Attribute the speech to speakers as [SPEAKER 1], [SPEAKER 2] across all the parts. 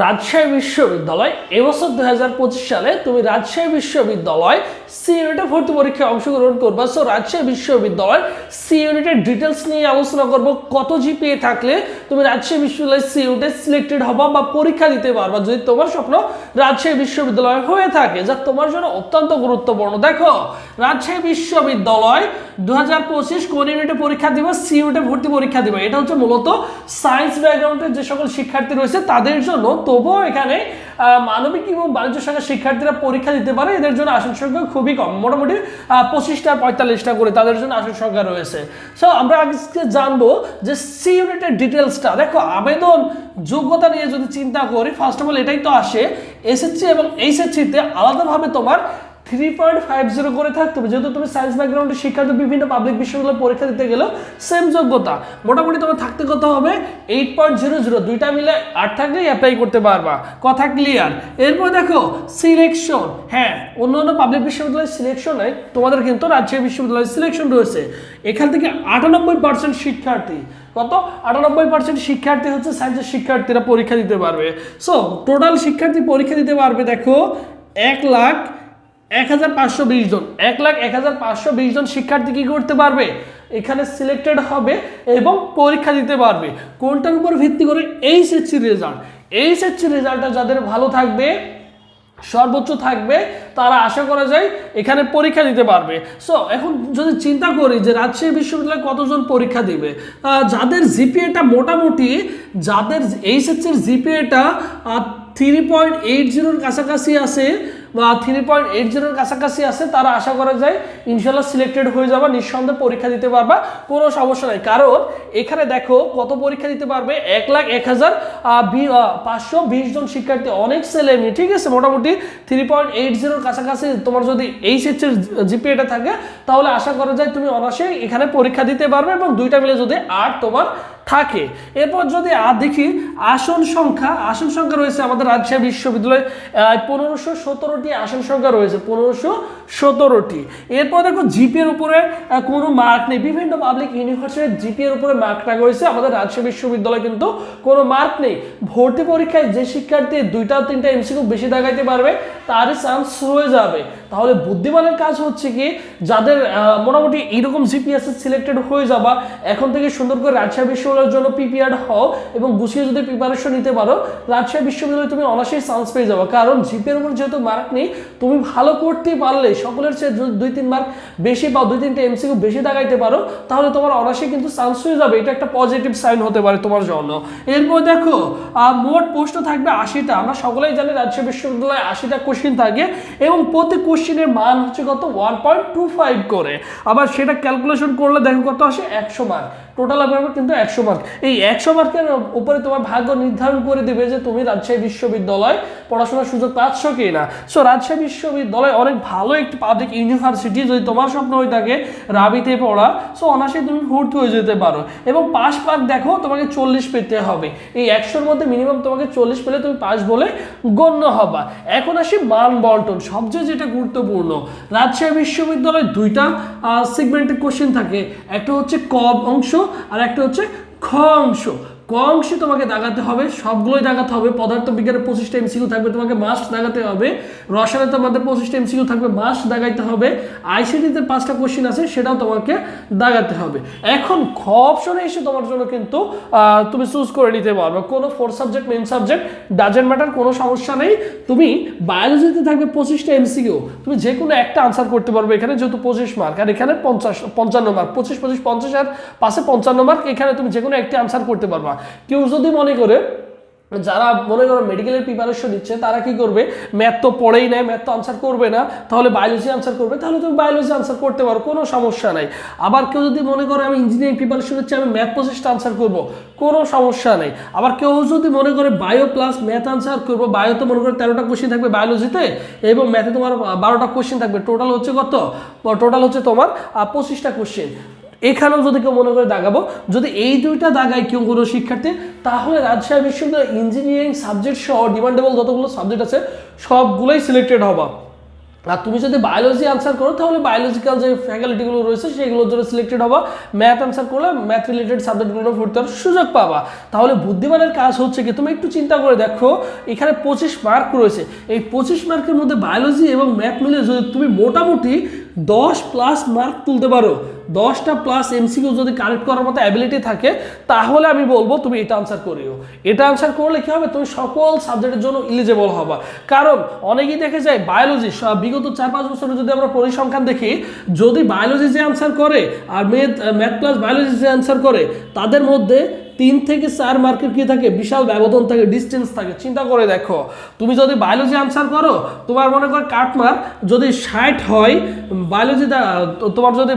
[SPEAKER 1] রাজশাহী বিশ্ববিদ্যালয়, এবছর দুই হাজার পঁচিশ সালে তুমি রাজশাহী বিশ্ববিদ্যালয় সি ইউনিটে ভর্তি পরীক্ষায় অংশগ্রহণ করবা। সো রাজশাহী বিশ্ববিদ্যালয় সি ইউনিটের ডিটেলস নিয়ে আলোচনা করব। কত জিপিএ থাকলে তুমি রাজশাহী বিশ্ববিদ্যালয় সি ইউনিটে সিলেক্টেড হবা বা পরীক্ষা দিতে পারবা। যদি তোমার স্বপ্ন রাজশাহী বিশ্ববিদ্যালয় হয়ে থাকে, যা তোমার জন্য অত্যন্ত গুরুত্বপূর্ণ। দেখো, রাজশাহী বিশ্ববিদ্যালয় দু হাজার পঁচিশ কোন ইউনিটে পরীক্ষা দিবা? সি ইউনিটে ভর্তি পরীক্ষা দিবা। এটা হচ্ছে মূলত সায়েন্স ব্যাকগ্রাউন্ডের যে সকল শিক্ষার্থী রয়েছে, তাদের জন্য তবুও এখানে মানবিক এবং বাণিজ্য শাখার শিক্ষার্থীরা পরীক্ষা দিতে পারে। এদের জন্য আসন সংখ্যা খুবই কম। মোটামুটি পঁচিশটা, পঁয়তাল্লিশটা করে তাদের জন্য আসন সংখ্যা রয়েছে। সো আমরা আজকে জানব যে সি ইউনিটের ডিটেলসটা দেখো, আবেদন যোগ্যতা নিয়ে যদি চিন্তা করি ফার্স্ট অফ অল এটাই তো আসে এসএসসি এবং এইচএসসিতে আলাদাভাবে তোমার থ্রি পয়েন্ট ফাইভ জিরো করে থাকতে হবে। যেহেতু তুমি সায়েন্স ব্যাকগ্রাউন্ডের শিক্ষার্থী, বিভিন্ন পাবলিক বিশ্ববিদ্যালয়ে পরীক্ষা দিতে গেলেও সেম যোগ্যতা। মোটামুটি তোমার থাকতে কত হবে? এইট পয়েন্ট জিরো জিরো দুইটা মিলে আট থাকলেই অ্যাপ্লাই করতে পারবা। কথা ক্লিয়ার এরপর দেখো সিলেকশন হ্যাঁ অন্য অন্য পাবলিক বিশ্ববিদ্যালয়ের সিলেকশন তোমাদের কিন্তু রাজশাহী বিশ্ববিদ্যালয়ের সিলেকশন রয়েছে। এখান থেকে আটানব্বই পার্সেন্ট শিক্ষার্থী। কত? আটানব্বই পার্সেন্ট শিক্ষার্থী হচ্ছে সায়েন্সের শিক্ষার্থীরা পরীক্ষা দিতে পারবে। সো টোটাল শিক্ষার্থী পরীক্ষা দিতে পারবে, দেখো, এক লাখ এক হাজার পাঁচশো বিশ জন, এক লাখ এক হাজার পাঁচশো বিশ জন শিক্ষার্থী কি করতে পারবে? এখানে সিলেক্টেড হবে এবং পরীক্ষা দিতে পারবে। কোনটার উপর ভিত্তি করে এইচএসসি রেজাল্ট এইচএসসি রেজাল্টটা যাদের ভালো থাকবে, সর্বোচ্চ থাকবে, তারা আশা করা যায় এখানে পরীক্ষা দিতে পারবে। সো এখন যদি চিন্তা করি যে রাজশাহী বিশ্ববিদ্যালয়ে কতজন পরীক্ষা দিবে যাদের জিপিএটা মোটামুটি, যাদের এইচএসসির জিপিএটা থ্রি পয়েন্ট এইট জিরোর কাছাকাছি আছে বা থ্রি পয়েন্ট এইট জিরোর কাছাকাছি আছে, তারা আশা করা যায় ইনশাল্লাহ সিলেক্টেড হয়ে যাবা, নিঃসন্দেহে পরীক্ষা দিতে পারবা, কোনো সমস্যা নাই। কারণ এখানে দেখো কত পরীক্ষা দিতে পারবে? এক লাখ এক হাজার পাঁচশো বিশ জন শিক্ষার্থী, অনেক ছেলে মেয়ে, ঠিক আছে? মোটামুটি থ্রি পয়েন্ট এইট জিরোর কাছাকাছি তোমার যদি এইচএসের জিপিএটা থাকে, তাহলে আশা করা যায় তুমি অনাসে এখানে পরীক্ষা দিতে পারবে এবং দুইটা মিলে যদি আট তোমার থাকে। এরপর যদি দেখি, আসন সংখ্যা আসন সংখ্যা রয়েছে আমাদের রাজশাহী বিশ্ববিদ্যালয়ে পনেরোশো সতেরোটি আসন সংখ্যা রয়েছে, পনেরোশো সতেরোটি। এরপর দেখো জিপিএর উপরে কোনো মার্ক নেই। বিভিন্ন পাবলিক ইউনিভার্সিটির জিপিএর উপরে মার্ক রাখা হয়েছে। আমাদের রাজশাহী বিশ্ববিদ্যালয়ে কিন্তু কোনো মার্ক নেই। ভর্তি পরীক্ষায় যে শিক্ষার্থী দুইটা তিনটা এমসিকিউ বেশি দেখাইতে পারবে, তারই চান্স হয়ে যাবে। তাহলে বুদ্ধিমানের কাজ হচ্ছে কি, যাদের মোটামুটি এইরকম জিপিএস সিলেক্টেড হয়ে যাবা, এখন থেকে সুন্দর করে রাজশাহী বিশ্ববিদ্যালয়ের জন্য প্রিপেয়ার্ড হও এবং গুছিয়ে যদি প্রিপারেশন নিতে পারো, রাজশাহী বিশ্ববিদ্যালয়ে তুমি অনায়াসেই চান্স পেয়ে যাবে। কারণ জিপের উপর যেহেতু মার্ক নেই, তুমি ভালো করতে পারলে, সকলের চেয়ে দুই তিন মার্ক বেশি বা দুই তিনটে এমসিকিউ বেশি দাগাইতে পারো, তাহলে তোমার অনায়াসে কিন্তু চান্স হয়ে যাবে। এটা একটা পজিটিভ সাইন হতে পারে তোমার জন্য। এরপর দেখো মোট প্রশ্ন থাকবে আশিটা। আমরা সকলেই জানি রাজশাহী বিশ্ববিদ্যালয়ে আশিটা কোশ্চিন থাকে এবং প্রতি কোশ্চিনের মান হচ্ছে কত? ওয়ান পয়েন্ট টু ফাইভ করে। আবার সেটা ক্যালকুলেশন করলে দেখো কত আসে? একশো মার্ক টোটাল আপনার কিন্তু একশো মার্ক এই একশো মার্কের উপরে তোমার ভাগ্য নির্ধারণ করে দেবে যে তুমি রাজশাহী বিশ্ববিদ্যালয় পড়াশোনার সুযোগ পাচ্ছ কি না সো রাজশাহী বিশ্ববিদ্যালয় অনেক ভালো একটি পাবলিক ইউনিভার্সিটি যদি তোমার স্বপ্ন হয়ে থাকে রাবিতে পড়া। সো অনায়াসে তুমি ভর্তি হয়ে যেতে পারো। এবং পাস মার্ক দেখো, তোমাকে চল্লিশ পেতে হবে। এই একশোর মধ্যে মিনিমাম তোমাকে চল্লিশ পেলে তুমি পাস বলে গণ্য হবা। এখন আসি মান বন্টন। সবচেয়ে যেটা গুরুত্বপূর্ণ, রাজশাহী বিশ্ববিদ্যালয়ে দুইটা সেগমেন্টের কোশ্চেন থাকে। একটা হচ্ছে ক অংশ আর একটা হচ্ছে খ অংশ। ক অংশে তোমাকে দাগাতে হবে, সবগুলোই দাগাতে হবে পদার্থ বিজ্ঞানের পঁচিশটা এমসিকিউ থাকবে, তোমাকে মাস্ট দাগাতে হবে, রসায়নে তোমাদের পঁচিশটা এমসিকিউ থাকবে মাস্ট দাগাইতে হবে আইসিটিতে পাঁচটা কোশ্চেন আছে, সেটাও তোমাকে দাগাতে হবে। এখন খ অপশনে এসে তোমার জন্য কিন্তু তুমি চুজ করে নিতে পারবে। কোনো four subject main subject doesn't matter কোনো সমস্যা নেই। তুমি বায়োলজিতে থাকবে পঁচিশটা এমসিকিউ তুমি যে কোনো একটা আনসার করতে পারবে এখানে, যেহেতু পঁচিশ মার্ক আর এখানে পঞ্চাশ, পঞ্চান্ন মার্ক পঁচিশ পঁচিশ, পঞ্চাশ, আর পাশে পঞ্চান্ন মার্ক এখানে তুমি যে কোনো একটি আনসার করতে পারবা। কেউ যদি মনে করে, যারা মনে করো মেডিকেলের প্রিপারেশন নিচ্ছে, তারা কি করবে? ম্যাথ তো পড়েই নেয় ম্যাথ তো আনসার করবে না, তাহলে বায়োলজি আনসার করবে, তাহলে তুমি বায়োলজি আনসার করতে পারো, কোনো সমস্যা নাই। আবার কেউ যদি মনে করে আমি ইঞ্জিনিয়ারিং প্রিপারেশন নিচ্ছি, আমি ম্যাথ পঁচিশটা আনসার করব, কোনো সমস্যা নেই। আবার কেউ যদি মনে করে বায়ো প্লাস ম্যাথ আনসার করব বায়োতে মনে করে তেরোটা কোশ্চেন থাকবে বায়োলজিতে এবং ম্যাথে তোমার বারোটা কোশ্চেন থাকবে টোটাল হচ্ছে কত? টোটাল হচ্ছে তোমার পঁচিশটা কোশ্চেন এখানেও যদি কেউ মনে করে দাগাবো, যদি এই দুইটা দাগায় কেউ কোনো শিক্ষার্থী, তাহলে রাজশাহী বিশ্ববিদ্যালয় ইঞ্জিনিয়ারিং সাবজেক্ট সহ ডিমান্ডেবল যতগুলো সাবজেক্ট আছে, সবগুলোই সিলেক্টেড হবা। আর তুমি যদি বায়োলজি আনসার করো, তাহলে বায়োলজিক্যাল যে ফ্যাকাল্টিগুলো রয়েছে, সেগুলোর জন্য সিলেক্টেড হবা। ম্যাথ আনসার করলে ম্যাথ রিলেটেড সাবজেক্টগুলো ভর্তি হওয়ার সুযোগ পাবা। তাহলে বুদ্ধিমানের কাজ হচ্ছে কি, তুমি একটু চিন্তা করে দেখো, এখানে পঁচিশ মার্ক রয়েছে। এই পঁচিশ মার্কের মধ্যে বায়োলজি এবং ম্যাথ মিলে যদি তুমি মোটামুটি দশ প্লাস মার্ক তুলতে পারো। দশটা প্লাস এমসিকিউ যদি কালেক্ট করার মতো অ্যাবিলিটি থাকে, তাহলে আমি বলব তুমি এটা আনসার করিও। এটা আনসার করলে কি হবে? তুমি সকল সাবজেক্টের জন্য ইলিজেবল হবা। কারণ অনেকেই দেখে যায় বায়োলজি বিগত চার পাঁচ বছরে যদি আমরা পরিসংখ্যান দেখি, যদি বায়োলজি যে আনসার করে, আর মেথ ম্যাথ প্লাস বায়োলজি যে আনসার করে, তাদের মধ্যে তিন থেকে চার মার্কের কি থাকে? বিশাল ব্যবধান থাকে ডিস্টেন্স থাকে। চিন্তা করে দেখো, তুমি যদি বায়োলজি আনসার করো, তোমার মনে করো কাটমার যদি ষাট হয় বায়োলজি তোমার যদি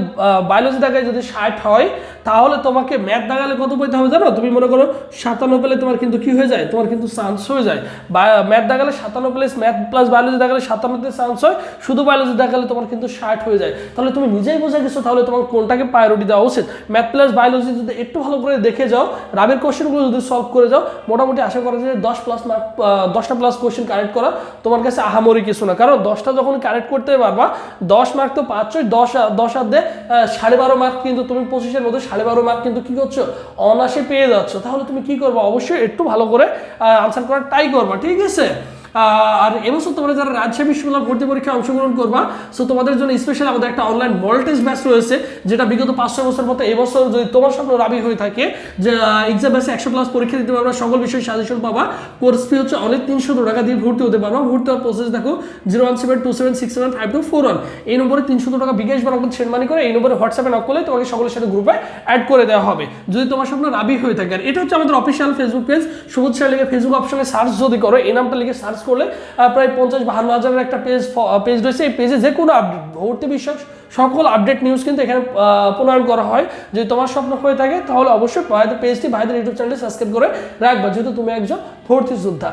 [SPEAKER 1] বায়োলজি থাকে যদি ষাট হয় তাহলে তোমাকে ম্যাথ দেখালে কত পেতে হবে জানো? তুমি মনে করো সাতান্ন পেলে তোমার কিন্তু কি হয়ে যায়? তোমার কিন্তু চান্স হয়ে যায়। বা ম্যাথ দেখালে সাতান্ন প্লাস ম্যাথ প্লাস বায়োলজি দেখালে সাতান্নতে চান্স হয়, শুধু বায়োলজি দেখালে তোমার কিন্তু ষাট হয়ে যায়। তাহলে তুমি নিজেই বোঝা গেছো তাহলে তোমার কোনটাকে প্রায়োরিটি দেওয়া উচিত। ম্যাথ প্লাস বায়োলজি যদি একটু ভালো করে দেখে যাও রাবের কোশ্চেনগুলো যদি সলভ করে যাও, মোটামুটি আশা করা যায় দশ প্লাস মার্ক দশটা প্লাস কোশ্চেন কারেক্ট করা তোমার কাছে আহামরি কিছু না। কারণ দশটা যখন কারেক্ট করতে পারবা, দশ মার্ক তো পাচ্ছই, দশ দশ দিয়ে সাড়ে বারো মার্ক কিন্তু তুমি পঁচিশের মধ্যে সাড়ে বারো মার্ক কিন্তু কি করছ? অনাসে পেয়ে যাচ্ছ। তাহলে তুমি কি করবা? অবশ্যই একটু ভালো করে আনসার করার ট্রাই করবা, ঠিক আছে? আর এবছর তোমরা যারা রাজশাহী বিশ্ববিদ্যালয় ভর্তি পরীক্ষায় অংশগ্রহণ করবা সো তোমাদের জন্য স্পেশাল আমাদের একটা অনলাইন টেস্ট ব্যাচ রয়েছে, যেটা বিগত পাঁচশো বছর মতো এবছর যদি তোমার স্বপ্ন রাবি হয়ে থাকে, যে এক্সাম ব্যাচে একশো প্লাস পরীক্ষা দিতে পারবা, সকল বিষয়ে সাজেশন পাবা কোর্স ফি হচ্ছে অনেক তিনশো টাকা দিয়ে ভর্তি হতে পারবা, ভর্তি হওয়ার প্রসেস দেখো zero one seven two seven six seven five two four one এই নম্বরে তিনশো টাকা বিকাশ বা নগদ সেন্ড মানি করে এই নম্বরে হোয়াটসঅ্যাপে নক করলে তোমাকে সকলের সাথে গ্রুপে অ্যাড করে দেওয়া হবে। যদি তোমার স্বপ্ন রাবি হয়ে থাকে, আর এটা হচ্ছে আমাদের official Facebook page Sabuj sir লিখে ফেসবুক অপশনে সার্চ যদি করো, এই নামটা লিখে সার্চ করলে প্রায় পঞ্চাশ বাহান্ন হাজারের একটা পেজ পেজ রয়েছে। এই পেজে যে কোনো আপডেট ভর্তি বিষয়ক সকল আপডেট নিউজ কিন্তু এখানে প্রণয়ন করা হয়। যদি তোমার স্বপ্ন হয়ে থাকে, তাহলে অবশ্যই ভাইদের পেজটি ভাইদের ইউটিউব চ্যানেলে সাবস্ক্রাইব করে রাখবা। যেহেতু তুমি একজন ভর্তি যোদ্ধা।